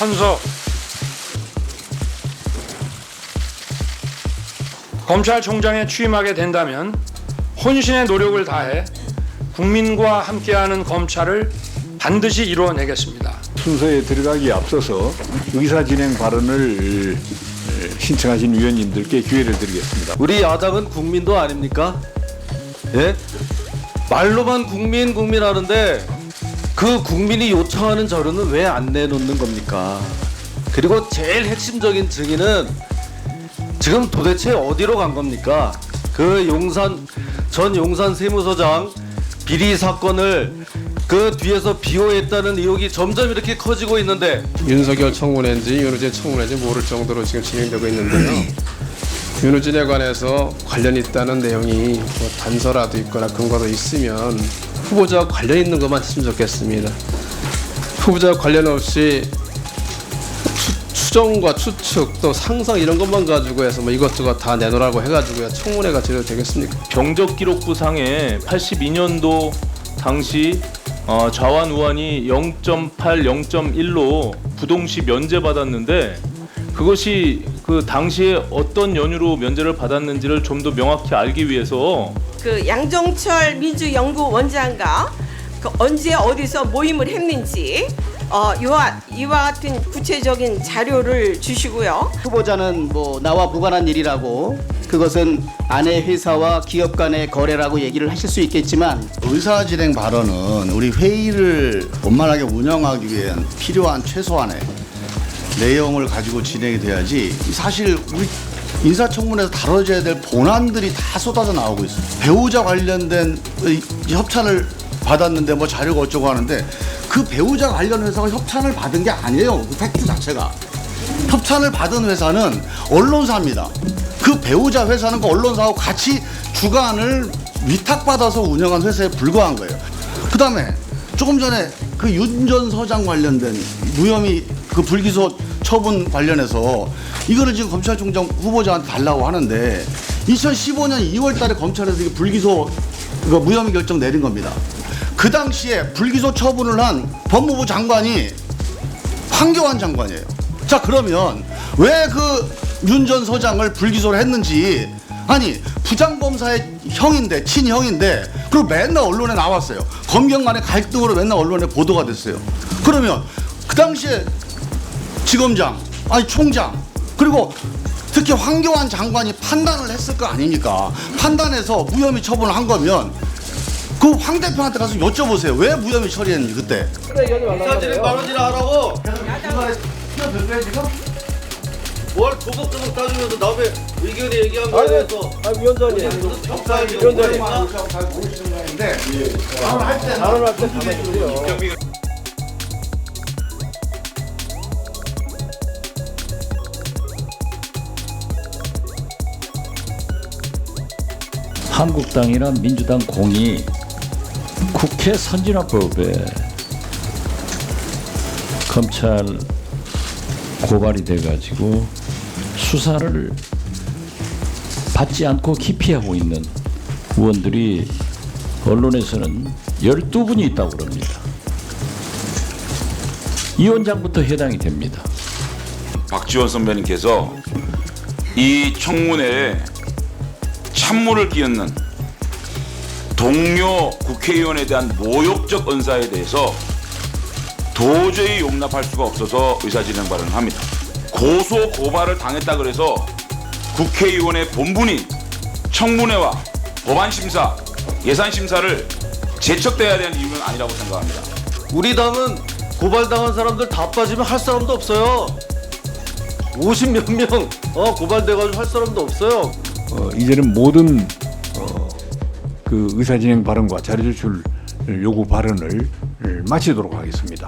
선서 검찰총장에 취임하게 된다면 혼신의 노력을 다해 국민과 함께하는 검찰을 반드시 이루어내겠습니다. 순서에 들어가기에 앞서서 의사 진행 발언을 에, 신청하신 위원님들께 기회를 드리겠습니다. 우리 야당은 국민도 아닙니까? 예? 말로만 국민 국민 하는데 그 국민이 요청하는 자료는 왜 안 내놓는 겁니까? 그리고 제일 핵심적인 증인은 지금 도대체 어디로 간 겁니까? 그 용산 전 용산 세무서장 비리 사건을 그 뒤에서 비호했다는 의혹이 점점 이렇게 커지고 있는데 윤석열 청문회인지 윤호진 청문회인지 모를 정도로 지금 진행되고 있는데요. 윤호진에 관해서 관련 있다는 내용이 뭐 단서라도 있거나 근거도 있으면 후보자와 관련 있는 것만 했으면 좋겠습니다. 후보자 관련 없이 추, 추정과 추측 또 상상 이런 것만 가지고 해서 뭐 이것저것 다 내놓으라고 해가지고요 청문회가 제대로 되겠습니까? 경적 기록부 상에 82년도 당시 어, 좌완 우완이 0.8, 0.1로 부동시 면제 받았는데 그것이 그 당시에 어떤 연유로 면제를 받았는지를 좀 더 명확히 알기 위해서 그 양정철 민주연구원장과 그 언제 어디서 모임을 했는지 어, 이와 이와 같은 구체적인 자료를 주시고요. 후보자는 뭐 나와 무관한 일이라고 그것은 아내 회사와 기업 간의 거래라고 얘기를 하실 수 있겠지만 의사 진행 발언은 우리 회의를 원만하게 운영하기 위한 필요한 최소한의 내용을 가지고 진행이 돼야지 사실 우리 인사청문회에서 다뤄져야 될 본안들이 다 쏟아져 나오고 있어요. 배우자 관련된 이 협찬을 받았는데 뭐 자료가 어쩌고 하는데 그 배우자 관련 회사가 협찬을 받은 게 아니에요. 그 팩트 자체가. 협찬을 받은 회사는 언론사입니다. 그 배우자 회사는 그 언론사하고 같이 주간을 위탁받아서 운영한 회사에 불과한 거예요. 그 다음에 조금 전에 그 윤 전 서장 관련된 무혐의 그 불기소 처분 관련해서 이거를 지금 검찰총장 후보자한테 달라고 하는데 2015년 2월 달에 검찰에서 이게 불기소 그 무혐의 결정 내린 겁니다. 그 당시에 불기소 처분을 한 법무부 장관이 황교안 장관이에요. 자 그러면 왜 그 윤 전 서장을 불기소를 했는지 아니 부장검사의 형인데 친형인데 그리고 맨날 언론에 나왔어요. 검경 간의 갈등으로 맨날 언론에 보도가 됐어요. 그러면 그 당시에 지검장 아니 총장 그리고 특히 황교안 장관이 판단을 했을 거 아닙니까? 판단해서 무혐의 처분을 한 거면 그 황 대표한테 가서 여쭤보세요. 왜 무혐의 처리했는지 그때. 사진을 발언이나 하라고 뭘 조목조목 따지면서 남의 의견이 얘기한 거에 대해서 아 위원장님. 위원장님. 한국당이나 민주당 공이 국회 선진화법에 검찰 고발이 돼가지고 수사를 받지 않고 기피하고 있는 의원들이 언론에서는 12분이 있다고 그럽니다. 이 원장부터 해당이 됩니다. 박지원 선배님께서 이 청문회에 찬물을 끼얹는 동료 국회의원에 대한 모욕적 언사에 대해서 도저히 용납할 수가 없어서 의사진행 발언을 합니다. 고소 고발을 당했다 그래서 국회의원의 본분인 청문회와 법안 심사, 예산 심사를 제척돼야 되는 이유는 아니라고 생각합니다. 우리 당은 고발당한 사람들 다 빠지면 할 사람도 없어요 50몇 명 어, 고발돼가지고 할 사람도 없어요 어, 이제는 모든 어, 그 의사 진행 발언과 자료 제출 요구 발언을 마치도록 하겠습니다.